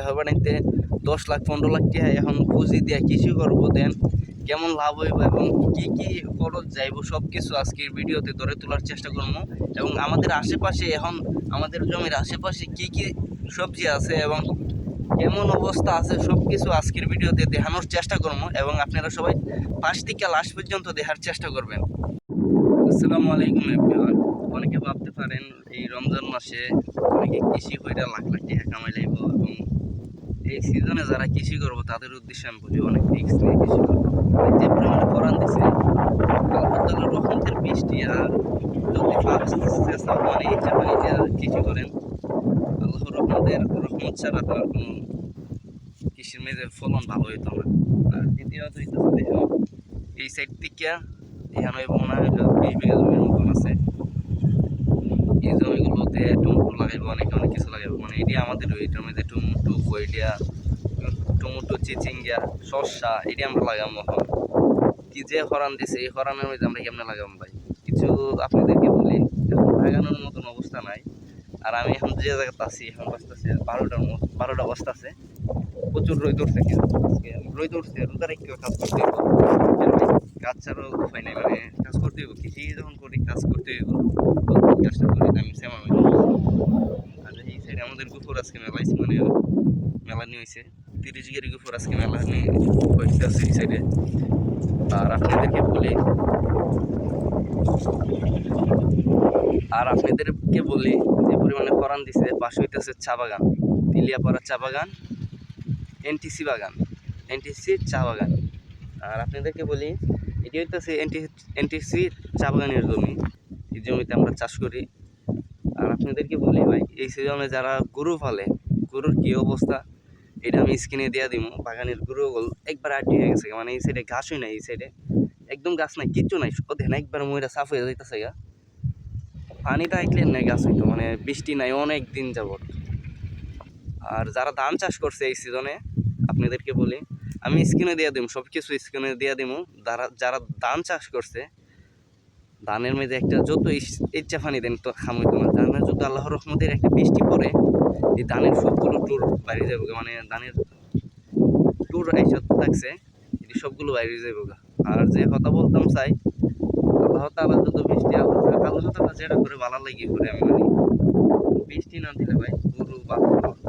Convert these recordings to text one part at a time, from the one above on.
এখন বানাইতে দশ লাখ, পনেরো লাখ টাকা এখন পুঁজি দিয়ে কৃষি করব, দেন কেমন লাভ হইব এবং কি কি খরচ যাইব সব কিছু আজকের ভিডিওতে ধরে তোলার চেষ্টা করব। এবং আমাদের আশেপাশে এখন, আমাদের জমির আশেপাশে কি কি সবজি আছে এবং কেমন অবস্থা আছে সব কিছু আজকের ভিডিওতে দেখানোর চেষ্টা করব এবং আপনারা সবাই পাশ থেকে লাস্ট পর্যন্ত দেখার চেষ্টা করবেন। আসসালামু আলাইকুম অনেকে ভাবতে পারেন এই রমজান মাসে অনেকে কৃষি কইরা লাখ লাখ টাকা কামাই লাইব এবং এই সিজনে যারা কৃষি করব, তাদের উদ্দেশ্যে আমি বলি, অনেক রিস্ক নিয়ে কৃষি করব যে পরিমাণে করান দিছে আল্লাহ রহমতের বৃষ্টি আর যদি মানে ইচ্ছা হয় যে কৃষি করেন, আল্লাহ রহমতের রহমত ছাড়া তার কোনো কৃষির মেয়েদের ফলন ভালো হইতো না। আর দ্বিতীয়ত এই সাইড থেকে এখানে এবং বিশ বিঘা জমির মতন আছে। এই জমিগুলোতে টমেটো লাগাইবো, অনেকে অনেক কিছু লাগাইবো। মানে এটি আমাদের এটার মধ্যে টমেটো কইডিয়া টমেটো চিচিঙ্গা, শসা, এটি আমরা লাগাবো এখন। কি যে হরান দিছে, এই হরানের মধ্যে আমরা কেমনে লাগাবো ভাই? কিছু আপনাদেরকে বলি লাগানোর মতন অবস্থা নাই। আর আমি এখন যে জায়গাতে আছি, এখন বাঁচতেছে, বারোটার মতো বারোটা বস্তা আছে। প্রচুর রোদ উঠছে কিন্তু রোদ উঠছে, রোদার একটু কাজ করতে হইব। কাজ ছাড়াও উপায় নাই মানে কাজ করতে হইব, কৃষি যখন করি, কাজ করতে হইব। কাজটা করি আমি সেমা আর এই সাইডে আমাদের গুফর আজকে মেলাইছে মানে মেলা নিয়ে হয়েছে তিরিশ গেরি গুফর আজকে মেলা নিয়ে হয়েছে এই সাইডে আর আপনাদেরকে বলি, আর আপনাদেরকে বলি যে পরিমাণে ফরান দিছে, পাশে হইতেছে চা বাগান, তিলিয়াপাড়া চা বাগান। এনটিসি বাগান, এনটিসি চা বাগান। আর আপনাদেরকে বলি, এটি হইতেছে এনটি এনটিসি চা বাগানের জমি। এই জমিতে আমরা চাষ করি। আর আপনাদেরকে বলি, ভাই, এই সিজনে যারা গরু ফালে গরুর কী অবস্থা? এটা আমি স্ক্রিনে দিয়ে দিব বাগানের গরুগুলো একবার আটি হয়ে গেছে মানে এই সাইডে ঘাসই নাই, এই সাইডে একদম গাছ নাই, কিচ্ছু নাই। ওদের না একবার ময়রা সাফ হয়ে যাইতেছে গা। পানিটা আইকলে নাই গাছ হইতো মানে বৃষ্টি নাই, অনেক দিন যাবত আর যারা ধান চাষ করছে এই সিজনে আপনাদেরকে বলি, আমি স্ক্রিনে দিয়ে দিব সব কিছু স্ক্রিনে দিয়ে দিব যারা যারা ধান চাষ করছে, ধানের মধ্যে একটা যত ইচ্ছা ফানি দেন তো খামইতো না। ধানের যদি আল্লাহর রহমতের একটা বৃষ্টি পড়ে, এই ধানের সবগুলো টুর বাইরে যাব। মানে ধানের টুর এইসব থাকছে এটি সবগুলো বাইরে যাব আর যে কথা বলতাম চাই, আল্লাহ তালা যত বৃষ্টি আল্লাহ আল্লাহ তালা যেটা করে ভালো লাগি করে আমি মানি। বৃষ্টি না দিলে ভাই গরু অনেকে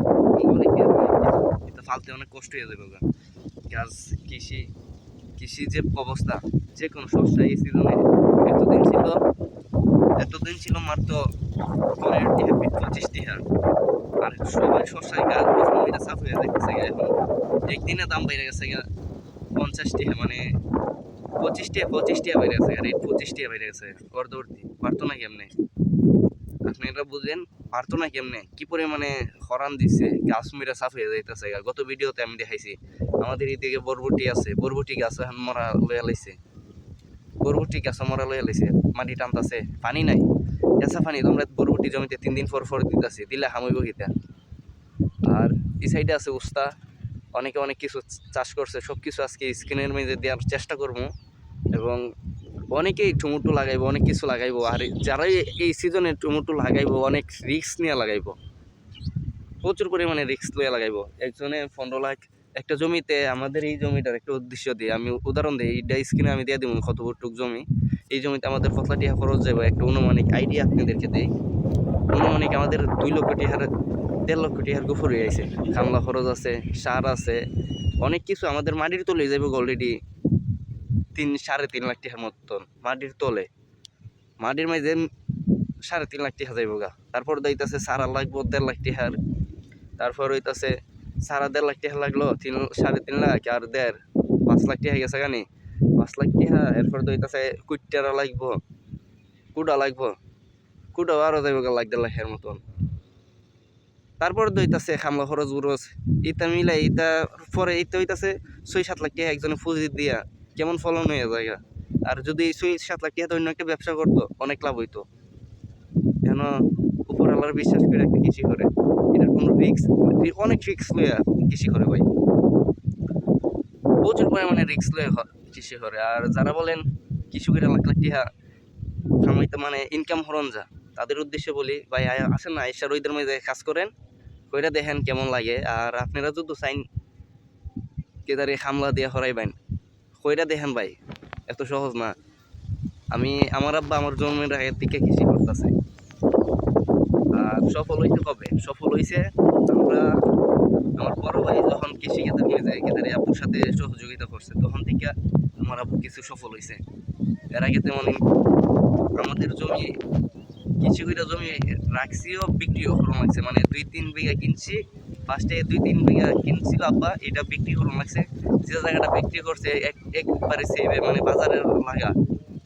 এটা ফালতে অনেক কষ্ট হয়ে যাবে। গাছ কৃষি কৃষি যে অবস্থা, যে কোনো শস্য এই সিজনে এতদিন ছিল এতদিন ছিল মাত্র পনেরো টিহা পঁচিশ টিহা আর সবাই শস্যায় গাছ এটা সাফ হয়ে গা, এখন একদিনে দাম বেড়ে গেছে পঞ্চাশ টিহা মানে পঁচিশ টিহা পঁচিশ টিহা বেড়ে গেছে আর এই পঁচিশ টিহা বেড়ে গেছে অর্ধবর্তী পারতো না কেমনে আপনি এটা বুঝেন পারতো না কেমনে? কি পরিমাণে হরান দিছে গাছ মেরে সাফ হয়ে যাইতেছে। গত ভিডিওতে আমি দেখাইছি, আমাদের এদিকে বরবটি আছে, বরবটি গাছ এখন মরা লইয়া লাইছে। বরবটি গাছ মরা লইয়া লাইছে, মাটি টানতাছে, পানি নাই। এসা পানি, তোমরা বরবটি জমিতে তিন দিন পর পর দিতেছে, দিলে হামইব গিতা আর এই সাইডে আছে উস্তা, অনেকে অনেক কিছু চাষ করছে সব কিছু আজকে স্ক্রিনের মধ্যে দেওয়ার চেষ্টা করব। এবং অনেকেই টমেটো লাগাইবো, অনেক কিছু লাগাইবো, আর যারা এই সিজনে টমেটো লাগাইবো, অনেক রিস্ক নিয়ে লাগাইবো। প্রচুর পরিমাণে রিস্ক লইয়া লাগাইবো। একজনে পনেরো লাখ একটা জমিতে, আমাদের এই জমিটার একটা উদ্দেশ্য দিই আমি উদাহরণ দিই এইটা স্ক্রিনে আমি দিয়ে দিব কত টুক জমি। এই জমিতে আমাদের কতলা টিহা খরচ যাব একটা অনুমানিক আইডিয়া আপনাদেরকে দিই। অনুমানিক আমাদের দুই লক্ষ টিহার, দেড় লক্ষ টিহার গুফর হয়ে আছে কামলা খরচ আছে, সার আছে, অনেক কিছু আমাদের মাটির তলে যাব অলরেডি তিন, সাড়ে তিন লাখ টিহার মতন মাটির তলে। মাটির মাঝে সাড়ে তিন লাখ টিহা যাইব গা তারপর দিতেছে সারা লাগবো, দেড় লাখ টিহার। তারপর হইতাছে সারা দেড় লাখ টিহা লাগল, তিন, সাড়ে তিন লাখ আর দেড়, পাঁচ লাখ টিহা গেছে গানি পাঁচ লাখ টিহা, এরপর দইতাছে কুইটারা লাগবো, কুডা লাগবো। কুডাও আরও যাইব গা লাখ দেড় লাখের মতন। তারপর দইতাছে খামলা খরচ উরচ ইটা মিলাই ইটা পরে ইটা হইতাছে ছয়, সাত লাখ টাকা একজনে পুঁজি দিয়া কেমন ফলন হয়ে যায় আর যদি এই ছয় সাত লাখ টাকা অন্য একটা ব্যবসা করতো, অনেক লাভ হইতো। কেন? উপর আল্লাহর বিশ্বাস করে একটা কৃষি করে। এটার কোনো রিক্স অনেক রিক্স লইয়া কৃষি করে ভাই। প্রচুর পরিমাণে রিক্স লইয়া হ- কৃষি করে। আর যারা বলেন কৃষকেরা লাখ লাখ টাকা কামাইতে মানে ইনকাম হরণ যা, তাদের উদ্দেশ্যে বলি, ভাই আসেন না এসা রইদের মধ্যে কাজ করেন, কইরা দেখেন কেমন লাগে। আর আপনারা যদি চাইন, কেদারে হামলা দিয়ে হরাইবেন কইরা দেখেন ভাই, এত সহজ না। আমি আমার আব্বা আমার জন্মের আগের থেকে কৃষি করতেছে। আর সফল হইতে কবে? সফল হইছে আমরা, আমার বড় ভাই যখন কৃষি ক্ষেত্রে নিয়ে যায় কেদারে আব্বুর সাথে সহযোগিতা করছে, তখন থেকে আমার আব্বু কিছু সফল হয়েছে এর আগে তেমন আমাদের জমি কিছু করে জমি রাখছিও বিক্রিও করুন লাগছে মানে দুই, তিন বিঘা কিনছি ফার্স্টে দুই তিন বিঘা কিনছিল আব্বা, এটা বিক্রি করুন লাগছে। যে জায়গাটা বিক্রি করছে, এক একবারে সেভে মানে বাজারের লাগা।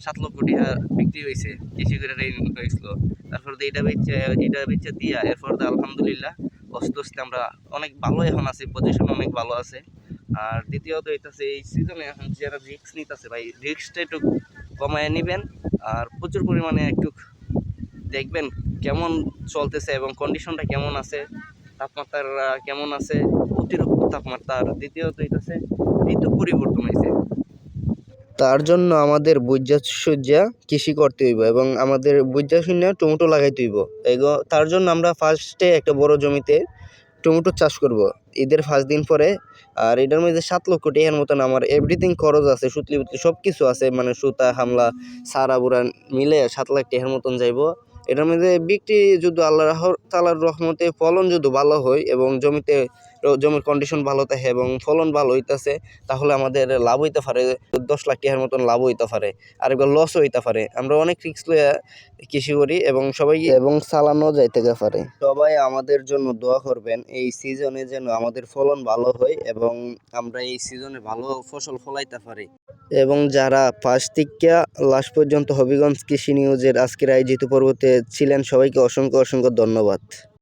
সাত লক্ষ টাকা বিক্রি হয়েছে কৃষি করে ঋণ হয়েছিল। তারপর এটা বেচে এটা বেচে দিয়া, এরপর আলহামদুলিল্লাহ আস্তে আস্তে আমরা অনেক ভালো এখন আছি পজিশন অনেক ভালো আছে। আর দ্বিতীয়ত হচ্ছে এই সিজনে এখন যারা রিস্ক নিতেছে ভাই রিক্সটা একটু কমায় নেবেন, আর প্রচুর পরিমাণে একটু দেখবেন কেমন চলতেছে এবং কন্ডিশনটা কেমন আছে। তাপমাত্রা কেমন আছে? অতিরিক্ত তাপমাত্রা আর দ্বিতীয়ত হচ্ছে ঋতু পরিবর্তন হয়েছে তার জন্য আমাদের বুঝা সুজা কৃষি করতে হইব এবং আমাদের বুঝা শূন্য টমেটো লাগাইতে হইব। এগো, তার জন্য আমরা ফার্স্টে একটা বড় জমিতে টমেটো চাষ করব। ঈদের পাঁচ দিন পরে, আর এটার মধ্যে সাত লক্ষ টাকার মতন আমার এভরিথিং খরচ আছে সুতলি বুতলি সব কিছু আছে মানে সুতা, হামলা, সারা বুড়া মিলে সাত লাখ টাকার মতন যাইব। এটার মধ্যে বিক্রি যদি আল্লাহ তালার রহমতে ফলন যদি ভালো হয় এবং জমিতে জমির কন্ডিশন ভালো থাকে এবং ফলন ভালো হইতেছে তাহলে আমাদের লাভ হইতে পারে। দশ লাখ টাকার মতন লাভ হইতে পারে আর একবার লসও হইতে পারে। আমরা অনেক রিস্ক লইয়া কৃষি করি এবং সবাই এবং চালানো যাইতে পারে। সবাই আমাদের জন্য দোয়া করবেন এই সিজনে যেন আমাদের ফলন ভালো হয় এবং আমরা এই সিজনে ভালো ফসল ফলাইতে পারি। এবং যারা ফার্স্ট থেকে লাস্ট পর্যন্ত হবিগঞ্জ কৃষি নিউজের আজকের আয়োজিত পর্বতে ছিলেন সবাইকে অসংখ্য অসংখ্য ধন্যবাদ।